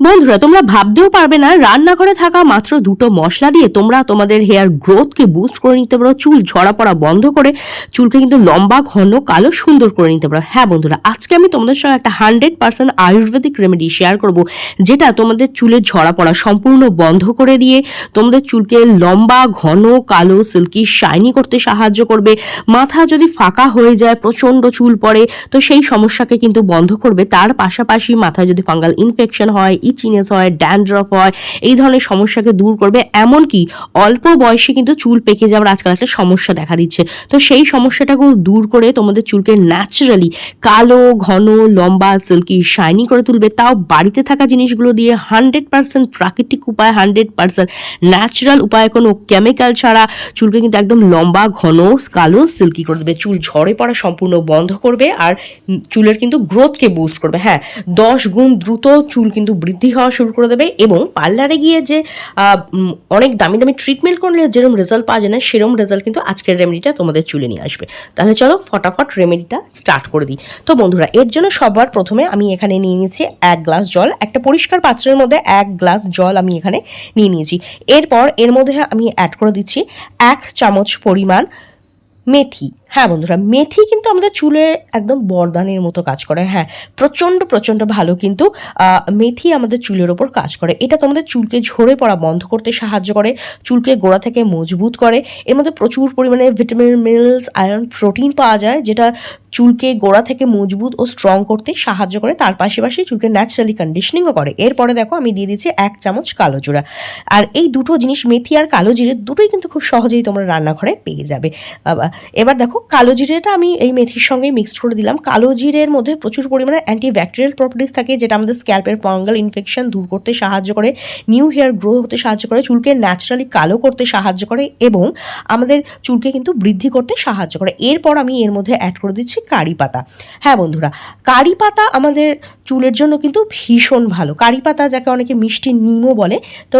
বন্ধুরা, তোমরা ভাবতেও পারবে না, রান্নাঘরে থাকা মাত্র দুটো মশলা দিয়ে তোমরা তোমাদের হেয়ার গ্রোথকে বুস্ট করে নিতে পারো, চুল ঝরা পড়া বন্ধ করে চুলকে কিন্তু লম্বা, ঘন, কালো, সুন্দর করে নিতে পারো। হ্যাঁ বন্ধুরা, আজকে আমি তোমাদের সঙ্গে একটা hundred percent Ayurvedic remedy share করব, যেটা তোমাদের চুলের ঝরা পড়া সম্পূর্ণ বন্ধ করে দিয়ে তোমাদের চুলকে লম্বা, ঘন, কালো সিল্কি শাইনি করতে সাহায্য করবে। মাথা যদি ফাঁকা হয়ে যায়, প্রচণ্ড চুল পড়ে, তো সেই সমস্যাকে কিন্তু বন্ধ করবে। তার পাশাপাশি মাথায় যদি ফাঙ্গাল ইনফেকশন হয় ইচিনেস হয়, ড্যান্ড্রফ হয়, এই ধরনের সমস্যাকে দূর করবে। এমনকি অল্প বয়সে কিন্তু চুল পেকে যাওয়ার আজকাল একটা সমস্যা দেখা দিচ্ছে। তো সেই সমস্যাটাকেও দূর করে তোমাদের চুলকে ন্যাচারালি কালো, ঘন, লম্বা সিল্কি শাইনি করে তুলবে। তাও বাড়িতে থাকা জিনিসগুলো দিয়ে হান্ড্রেড পার্সেন্ট প্রাকৃতিক উপায় হান্ড্রেড পার্সেন্ট ন্যাচারাল উপায়ে কোনো কেমিক্যাল ছাড়া চুলকে কিন্তু একদম লম্বা, ঘন, কালো সিল্কি করে দেবে চুল ঝরে পড়া সম্পূর্ণ বন্ধ করবে আর চুলের কিন্তু গ্রোথকে বুস্ট করবে। হ্যাঁ দশ গুণ দ্রুত চুল কিন্তু বৃদ্ধি হওয়া শুরু করে দেবে এবং পার্লারে গিয়ে যে অনেক দামি দামি ট্রিটমেন্ট করলে যেরকম রেজাল্ট পাওয়া যায় না সেরকম রেজাল্ট কিন্তু আজকের রেমেডিটা তোমাদের চুলে নিয়ে আসবে। তাহলে চলো ফটাফট রেমেডিটা স্টার্ট করে দিই। তো বন্ধুরা, এর জন্য সবার প্রথমে আমি এখানে নিয়ে নিয়েছি এক গ্লাস জল, একটা পরিষ্কার পাত্রের মধ্যে এক গ্লাস জল আমি এখানে নিয়ে নিয়েছি। এরপর এর মধ্যে আমি অ্যাড করে দিচ্ছি এক চামচ পরিমাণ মেথি। হ্যাঁ বন্ধুরা, মেথি কিন্তু আমাদের চুলে একদম বরদানের মতো কাজ করে। হ্যাঁ প্রচণ্ড প্রচণ্ড ভালো কিন্তু মেথি আমাদের চুলের ওপর কাজ করে। এটা তোমাদের চুলকে ঝরে পড়া, বন্ধ করতে সাহায্য করে, চুলকে গোড়া থেকে মজবুত করে। এর মধ্যে প্রচুর পরিমাণে ভিটামিন, মিনারেলস, আয়রন, প্রোটিন পাওয়া যায়, যেটা চুলকে গোড়া থেকে মজবুত ও স্ট্রং করতে সাহায্য করে। তার পাশাপাশি চুলকে ন্যাচারালি কন্ডিশনিংও করে। এরপরে দেখো আমি দিয়ে দিচ্ছি এক চামচ কালো জিরা আর এই দুটো জিনিস, মেথি আর কালো জিরে, দুটোই কিন্তু খুব সহজেই তোমরা রান্নাঘরে পেয়ে যাবে। এবার দেখো কালো জিরেটা আমি এই মেথির সঙ্গে মিক্সড করে দিলাম। কালো জিরের মধ্যে প্রচুর পরিমাণে অ্যান্টি ব্যাকটেরিয়াল প্রপার্টিস থাকে, যেটা আমাদের স্ক্যাল্পের ফাঙ্গাল ইনফেকশন দূর করতে সাহায্য করে নিউ হেয়ার গ্রো হতে সাহায্য করে, চুলকে ন্যাচারালি কালো করতে সাহায্য করে এবং আমাদের চুলকে কিন্তু বৃদ্ধি করতে সাহায্য করে। এরপর আমি এর মধ্যে অ্যাড করে দিচ্ছি কারি পাতা। হ্যাঁ বন্ধুরা, কারি পাতা আমাদের চুলের জন্য কিন্তু ভীষণ ভালো। কারি পাতা যাকে অনেকে মিষ্টি নিমও বলে, তো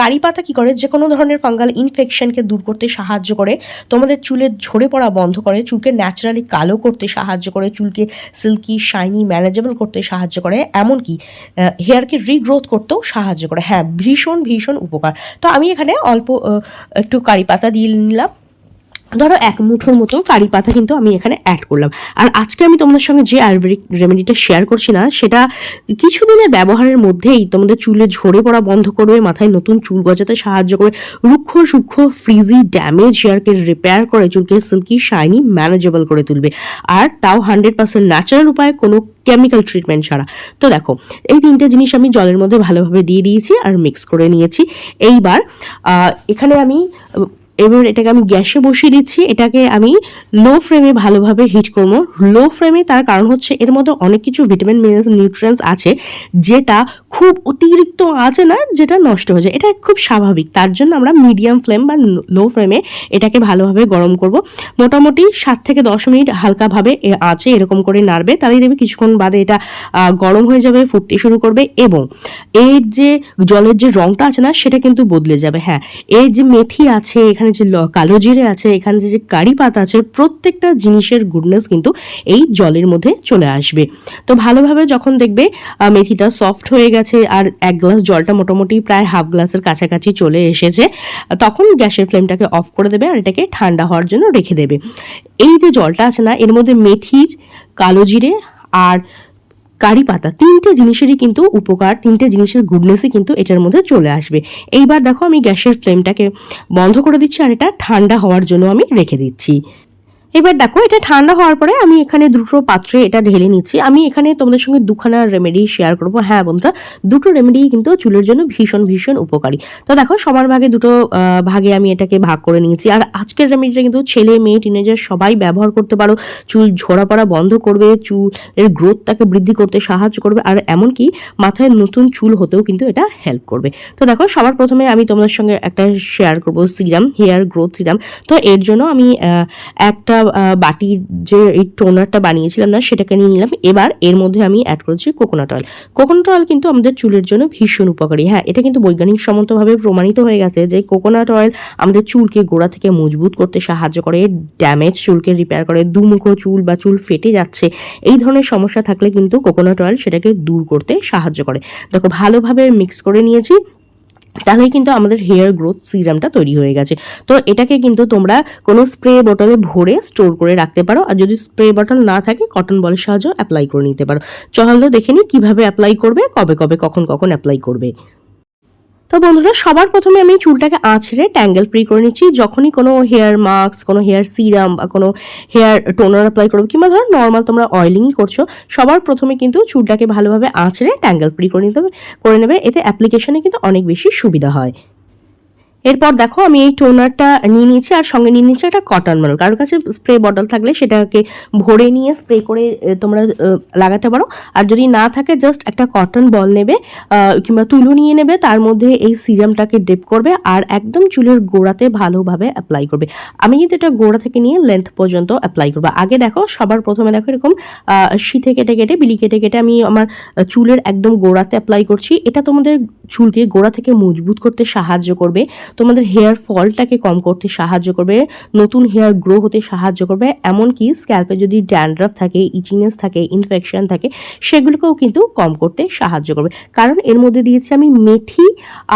কারি পাতা কী করে? যে কোনো ধরনের ফাঙ্গাল ইনফেকশনকে দূর করতে সাহায্য করে, তোমাদের চুলের ঝরে পড়া বন্ধ করে, চুলকে ন্যাচারালি কালো করতে সাহায্য করে, চুলকে সিল্কি শাইনি ম্যানেজেবল করতে সাহায্য করে, এমনকি হেয়ারকে রিগ্রোথ করতেও সাহায্য করে। হ্যাঁ ভীষণ ভীষণ উপকার। তো আমি এখানে অল্প একটু কারি পাতা দিয়ে নিলাম। ধরো এক মুঠোর মতো কারি পাতা কিন্তু আমি এখানে অ্যাড করলাম। আর আজকে আমি তোমাদের সঙ্গে যে আয়ুর্বেদিক রেমেডিটা শেয়ার করছি না, সেটা কিছুদিনের ব্যবহারের মধ্যেই তোমাদের চুলে ঝরে পড়া বন্ধ করবে মাথায় নতুন চুল গজাতে সাহায্য করে, রুক্ষ সূক্ষ্ম ফ্রিজি ড্যামেজ হেয়ারকে রিপেয়ার করে, চুলকে সিল্কি শাইনি ম্যানেজেবল করে তুলবে। আর তাও হান্ড্রেড পার্সেন্ট ন্যাচারাল উপায়ে কোনো কেমিক্যাল ট্রিটমেন্ট ছাড়া। তো দেখো, এই তিনটে জিনিস আমি জলের মধ্যে ভালোভাবে দিয়ে দিয়েছি আর মিক্স করে নিয়েছি। এইবার এখানে আমি এবার এটাকে আমি গ্যাসে বসিয়ে দিচ্ছি। এটাকে আমি লো ফ্লেমে ভালোভাবে হিট করব। লো ফ্লেমে তার কারণ হচ্ছে এর মধ্যে অনেক কিছু ভিটামিন মিনারেলস নিউট্রিয়েন্টস আছে, যেটা খুব অতিরিক্ত আছে না, যেটা নষ্ট হয়ে যায়। এটা খুব স্বাভাবিক। তার জন্য আমরা মিডিয়াম ফ্লেম বা লো ফ্লেমে এটাকে ভালোভাবে গরম করব। মোটামুটি সাত থেকে দশ মিনিট হালকাভাবে আঁচে এরকম করে নাড়বে। তাহলেই দেখবে কিছুক্ষণ বাদে এটা গরম হয়ে যাবে, ফুটতে শুরু করবে এবং এর যে জলের যে রংটা আছে না, সেটা কিন্তু বদলে যাবে। হ্যাঁ এর যে মেথি আছে এখানে যে কালো জিরে আছে, এখানে যে কারি পাতা আছে, প্রত্যেকটা জিনিসের গুডনেস কিন্তু এই জলের মধ্যে চলে আসবে। তো ভালোভাবে যখন দেখবে মেথিটা সফট হয়ে গেছে আর এক গ্লাস জলটা মোটামুটি প্রায় হাফ গ্লাসের কাছাকাছি চলে এসেছে, তখন গ্যাসের ফ্লেমটাকে অফ করে দেবে আর এটাকে ঠান্ডা হওয়ার জন্য রেখে দেবে। এই যে জলটা আছে না, এর মধ্যে মেথির, কালো জিরে আর কারি পাতা, তিনটে জিনিসেরই কিন্তু উপকার, তিনটে জিনিসের গুডনেসই কিন্তু এটার মধ্যে চলে আসবে। এইবার দেখো আমি গ্যাসের ফ্লেমটাকে বন্ধ করে দিচ্ছি আর এটা ঠান্ডা হওয়ার জন্য আমি রেখে দিচ্ছি। এবার দেখো, এটা ঠান্ডা হওয়ার পরে আমি এখানে দুটো পাত্রে এটা ঢেলে নিচ্ছি। আমি এখানে তোমাদের সঙ্গে দুখানা রেমেডি শেয়ার করব। হ্যাঁ বন্ধুরা, দুটো রেমেডি কিন্তু চুলের জন্য ভীষণ ভীষণ উপকারী। তো দেখো সমান ভাগে দুটো ভাগে আমি এটাকে ভাগ করে নিয়েছি। আর আজকের রেমেডিটা কিন্তু ছেলে, মেয়ে টিনেজার সবাই ব্যবহার করতে পারো। চুল ঝরা পড়া বন্ধ করবে, চুলের গ্রোথটাকে বৃদ্ধি করতে সাহায্য করবে, আর এমনকি মাথায় নতুন চুল হতেও কিন্তু এটা হেল্প করবে। তো দেখো, সবার প্রথমে আমি তোমাদের সঙ্গে একটা শেয়ার করব সিরাম হেয়ার গ্রোথ সিরাম তো এর জন্য আমি একটা বাটির যে এই টোনারটা বানিয়েছিলাম না, সেটাকে নিয়ে নিলাম। এবার এর মধ্যে আমি অ্যাড করেছি কোকোনাট অয়েল কোকোনাট অয়েল কিন্তু আমাদের চুলের জন্য ভীষণ উপকারী। হ্যাঁ এটা কিন্তু বৈজ্ঞানিক সম্মতভাবে প্রমাণিত হয়ে গেছে যে কোকোনাট অয়েল আমাদের চুলকে গোড়া থেকে মজবুত করতে সাহায্য করে ড্যামেজ চুলকে রিপেয়ার করে, দুমুখো চুল বা চুল ফেটে যাচ্ছে। এই ধরনের সমস্যা থাকলে কিন্তু কোকোনাট অয়েল সেটাকে দূর করতে সাহায্য করে। দেখো, ভালোভাবে মিক্স করে নিয়েছি। তাহলে কিন্তু আমাদের হেয়ার গ্রোথ সিরামটা তৈরি হয়ে গেছে। তো এটাকে কিন্তু তোমরা কোনো স্প্রে বোতলে ভরে স্টোর করে রাখতে পারো। আর যদি স্প্রে বোটল না থাকে কটন বলের সাহায্যে অ্যাপ্লাই করে নিতে পারো। চলো দেখে নিই কীভাবে অ্যাপ্লাই করবে, কবে কবে, কখন কখন অ্যাপ্লাই করবে। তো বন্ধুরা, সবার প্রথমে আমি চুলটাকে আঁচড়ে ট্যাঙ্গেল ফ্রি করে নিচ্ছি। যখনই কোনো হেয়ার মাস্ক কোনো হেয়ার সিরাম বা কোনো হেয়ার টোনার অ্যাপ্লাই করব, কিংবা ধরো নর্মাল তোমরা অয়েলিংই করছ, সবার প্রথমে কিন্তু চুলটাকে ভালোভাবে আঁচড়ে ট্যাঙ্গেল ফ্রি করে নিতে হবে, করে নেবে। এতে অ্যাপ্লিকেশনে কিন্তু অনেক বেশি সুবিধা হয়। এরপর দেখো আমি এই টোনারটা নিয়ে নিয়েছি আর সঙ্গে নিয়ে নিয়েছি একটা কটন বটল কারোর কাছে স্প্রে বটল থাকলে সেটাকে ভরে নিয়ে স্প্রে করে তোমরা লাগাতে পারো। আর যদি না থাকে জাস্ট একটা কটন বল নেবে কিংবা তুলো নিয়ে নেবে, তার মধ্যে এই সিরামটাকে ডেপ করবে আর একদম চুলের গোড়াতে ভালোভাবে অ্যাপ্লাই করবে। আমি কিন্তু এটা গোড়া থেকে নিয়ে লেন্থ পর্যন্ত অ্যাপ্লাই করব। আগে দেখো, সবার প্রথমে দেখো এরকম শীতে কেটে কেটে, বিলি কেটে কেটে আমি আমার চুলের একদম গোড়াতে অ্যাপ্লাই করছি। এটা তোমাদের চুলকে গোড়া থেকে মজবুত করতে সাহায্য করবে। তোমাদের হেয়ার ফলটাকে কম করতে সাহায্য করবে, নতুন হেয়ার গ্রো হতে সাহায্য করবে, এমনকি স্ক্যাল্পে যদি ড্যান্ড্রাফ থাকে, ইচিনেস থাকে, ইনফেকশন থাকে, সেগুলোকেও কিন্তু কম করতে সাহায্য করবে। কারণ এর মধ্যে দিয়েছি আমি মেথি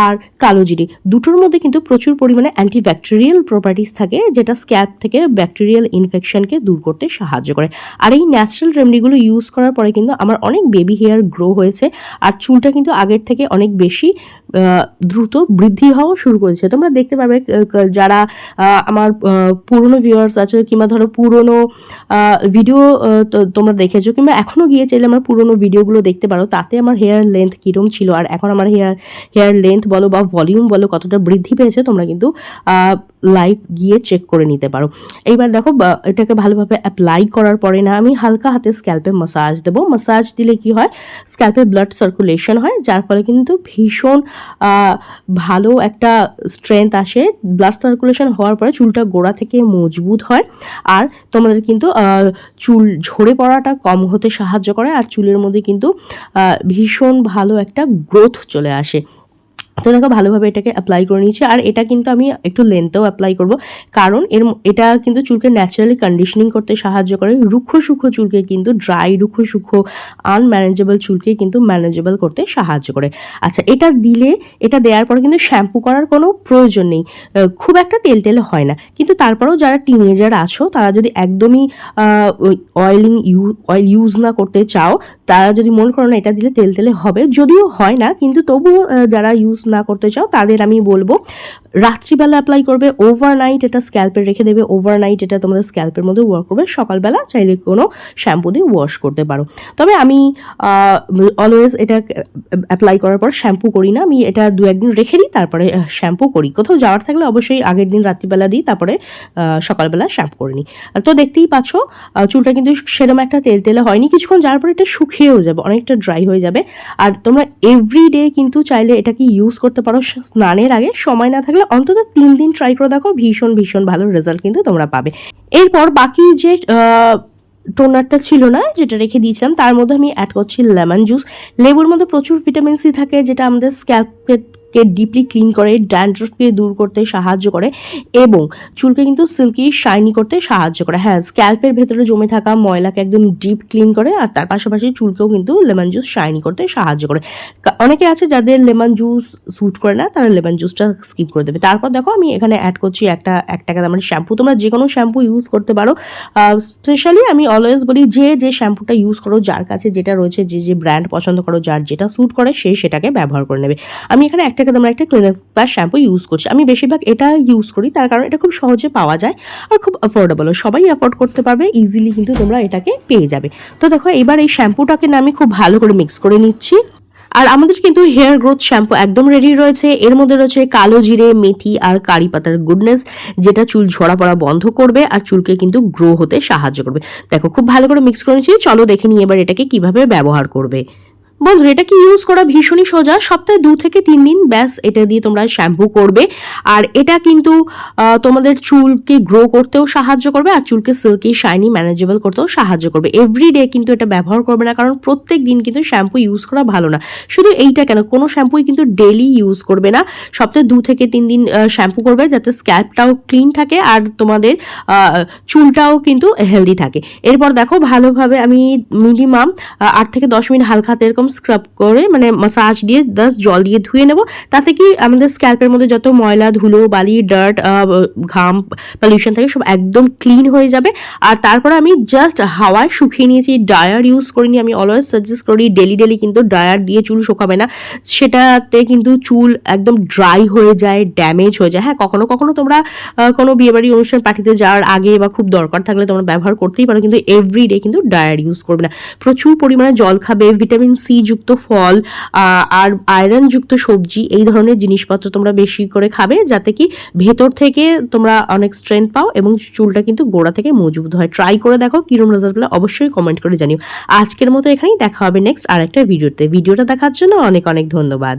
আর কালো জিরে। দুটোর মধ্যে কিন্তু প্রচুর পরিমাণে অ্যান্টিব্যাকটেরিয়াল প্রপার্টিস থাকে, যেটা স্ক্যাল্প থেকে ব্যাকটেরিয়াল ইনফেকশনকে দূর করতে সাহায্য করে। আর এই ন্যাচারাল রেমেডিগুলো ইউজ করার পরে কিন্তু আমার অনেক বেবি হেয়ার গ্রো হয়েছে, আর চুলটা কিন্তু আগের থেকে অনেক বেশি দ্রুত বৃদ্ধি হওয়া শুরু করেছে। তোমরা দেখতে পাবে যারা আমার পুরনো ভিউয়ার্স আছে কিংবা ধরো পুরনো ভিডিও তোমরা দেখেছ কিংবা এখনও গিয়ে চাইলে আমার পুরনো ভিডিওগুলো দেখতে পারো, তাতে আমার হেয়ার লেন্থ কীরকম ছিল। আর এখন আমার হেয়ার হেয়ার লেন্থ বলো বা ভলিউম বলো কতটা বৃদ্ধি পেয়েছে, তোমরা কিন্তু লাইভ গিয়ে চেক করে নিতে পারো। এইবার দেখো এটাকে ভালোভাবে অ্যাপ্লাই করার পরে না আমি হালকা হাতে স্ক্যাল্পে মাসাজ দেবো। মাসাজ দিলে কি হয়? স্ক্যাল্পে ব্লাড সার্কুলেশন হয়, যার ফলে কিন্তু ভীষণ ভালো একটা স্ট্রেংথ আসে। ব্লাড সার্কুলেশন হওয়ার পরে চুলটা গোড়া থেকে মজবুত হয় আর তোমাদের কিন্তু চুল ঝরে পড়াটা কম হতে সাহায্য করে আর চুলের মধ্যে কিন্তু ভীষণ ভালো একটা গ্রোথ চলে আসে। তো দেখো ভালোভাবে এটাকে অ্যাপ্লাই করে নিয়েছি। আর এটা কিন্তু আমি একটু লেন্থেও অ্যাপ্লাই করব। কারণ এর এটা কিন্তু চুলকে ন্যাচারালি কন্ডিশনিং করতে সাহায্য করে। রুক্ষ সূক্ষ্ম চুলকে কিন্তু ড্রাই রুক্ষ সূক্ষ্ম আনম্যানেজেবল চুলকে কিন্তু ম্যানেজেবল করতে সাহায্য করে। আচ্ছা এটা দিলে, এটা দেওয়ার পরে কিন্তু শ্যাম্পু করার কোনো প্রয়োজন নেই। খুব একটা তেল তেল হয় না। কিন্তু তারপরেও যারা টিনেজার আছো, তারা যদি একদমই অয়েলিং ইউ অয়েল ইউজ না করতে চাও, তারা যদি মনে করো না এটা দিলে তেল তেলে হবে, যদিও হয় না, কিন্তু তবুও যারা ইউজ না করতে চাও, তাদের আমি বলব, রাত্রিবেলা অ্যাপ্লাই করবে ওভারনাইট এটা স্ক্যাল্পে রেখে দেবে ওভারনাইট এটা তোমাদের স্ক্যাল্পের মধ্যে ওয়ার্ক করবে, সকালবেলা চাইলে কোনো শ্যাম্পু দিয়ে ওয়াশ করতে পারো। তবে আমি অলওয়েজ এটা অ্যাপ্লাই করার পর শ্যাম্পু করি না, আমি এটা দু একদিন রেখে দিই, তারপরে শ্যাম্পু করি। কোথাও যাওয়ার থাকলে অবশ্যই আগের দিন রাত্রিবেলা দিই, তারপরে সকালবেলা শ্যাম্পু করে নিই। তো দেখতেই পাচ্ছ চুলটা কিন্তু সেরকম একটা তেল তেলে হয়নি, কিছুক্ষণ যাওয়ার পরে এটা শুকিয়েও যাবে, অনেকটা ড্রাই হয়ে যাবে। আর তোমরা এভরি ডে কিন্তু চাইলে এটাকে ইউজ করতে পারো। স্নানের আগে সময় না থাকলে অন্তত তিন দিন ট্রাই করে দেখো, ভীষণ ভীষণ ভালো রেজাল্ট কিন্তু তোমরা পাবে। এরপর বাকি যে টোনারটা ছিল না, যেটা রেখে দিয়েছিলাম, তার মধ্যে আমি অ্যাড করছি লেমন জুস লেবুর মধ্যে প্রচুর ভিটামিন সি থাকে, যেটা আমাদের স্ক্যাল্পকে ডিপলি ক্লিন করে ড্যান্ড্রফকে দূর করতে সাহায্য করে এবং চুলকে কিন্তু সিল্কি শাইনি করতে সাহায্য করে। হ্যাঁ স্ক্যাল্পের ভেতরে জমে থাকা ময়লাকে একদম ডিপ ক্লিন করে আর তার পাশাপাশি চুলকেও কিন্তু লেমন জুস শাইনি করতে সাহায্য করে। অনেকে আছে যাদের লেমন জুস স্যুট করে না, তারা লেমন জুসটা স্কিপ করে দেবে। তারপর দেখো আমি এখানে অ্যাড করছি একটা এক টাকা দামের শ্যাম্পু তোমরা যে কোনো শ্যাম্পু ইউজ করতে পারো। স্পেশালি আমি অলওয়েজ বলি যে যে শ্যাম্পুটা ইউজ করো, যার কাছে যেটা রয়েছে, যে যে ব্র্যান্ড পছন্দ করো, যার যেটা স্যুট করে, সে সেটাকে ব্যবহার করে নেবে। আমি এখানে এক টাকা দামের একটা ক্লিনার প্লাস শ্যাম্পু ইউজ করছি। আমি বেশিরভাগ এটা ইউজ করি, তার কারণ এটা খুব সহজে পাওয়া যায় আর খুব অ্যাফোর্ডেবল সবাই অ্যাফোর্ড করতে পারবে ইজিলি কিন্তু তোমরা এটাকে পেয়ে যাবে। তো দেখো, এবার এই শ্যাম্পুটাকে না আমি খুব ভালো করে মিক্স করে নিচ্ছি। আর আমাদের কিন্তু হেয়ার গ্রোথ শ্যাম্পু একদম রেডি রয়েছে। এর মধ্যে রয়েছে কালো জিরে, মেথি আর কারি পাতার গুডনেস যেটা চুল ঝরা পড়া বন্ধ করবে আর চুলকে কিন্তু গ্রো হতে সাহায্য করবে। দেখো, খুব ভালো করে মিক্স করে নিচ্ছি। চলো দেখে নিই এবার এটাকে কীভাবে ব্যবহার করবে। বন্ধু এটা কি ইউজ করা ভীষণই সোজা। সপ্তাহে দু থেকে তিন দিন ব্যাস, এটা দিয়ে তোমরা শ্যাম্পু করবে। আর এটা কিন্তু তোমাদের চুলকে গ্রো করতেও সাহায্য করবে আর চুলকে সিল্কি শাইনি ম্যানেজেবল করতেও সাহায্য করবে। এভরি ডে কিন্তু এটা ব্যবহার করবে না, কারণ প্রত্যেক দিন কিন্তু শ্যাম্পু ইউজ করা ভালো না। শুধু এইটা কেন, কোনো শ্যাম্পুই কিন্তু ডেলি ইউজ করবে না। সপ্তাহে দু থেকে তিন দিন শ্যাম্পু করবে যাতে স্ক্যাল্পটাও ক্লিন থাকে আর তোমাদের চুলটাও কিন্তু হেলদি থাকে। এরপর দেখো, ভালোভাবে আমি মিনিমাম আট থেকে দশ মিনিট হালকা এরকম স্ক্রাব করে মানে মাসাজ দিয়ে জাস্ট জল দিয়ে ধুয়ে নেব। তাতে কি আমাদের স্ক্যাল্পের মধ্যে যত ময়লা, ধুলো, বালি ডার্ট ঘাম পলিউশন থাকে, সব একদম ক্লিন হয়ে যাবে। আর তারপর আমি জাস্ট হাওয়ায় শুকিয়ে নিয়েছি ড্রায়ার ইউজ করিনি আমি অলওয়েজ সাজেস্ট করি ডেলি ডেলি কিন্তু ড্রায়ার দিয়ে চুল শুকাবে না। সেটাতে কিন্তু চুল একদম ড্রাই হয়ে যায় ড্যামেজ হয়ে যায়। হ্যাঁ কখনো কখনো তোমরা কোনো বিয়েবাড়ি অনুষ্ঠান পার্টিতে যাওয়ার আগে বা খুব দরকার থাকলে তোমরা ব্যবহার করতেই পারো, কিন্তু এভরি ডে কিন্তু ড্রায়ার ইউজ করবে না। প্রচুর পরিমাণে জল খাবে ভিটামিন সি যুক্ত ফল আর আয়রন যুক্ত সবজি, এই ধরনের জিনিসপত্র তোমরা বেশি করে খাবে যাতে কি ভেতর থেকে তোমরা অনেক স্ট্রেংথ পাও এবং চুলটা কিন্তু গোড়া থেকে মজবুত হয়। ট্রাই করে দেখো কিরম রেজাল্ট পেলে অবশ্যই কমেন্ট করে জানিও। আজকের মতো এখানেই দেখা হবে নেক্সট আর একটা ভিডিওতে ভিডিওটা দেখার জন্য অনেক অনেক ধন্যবাদ।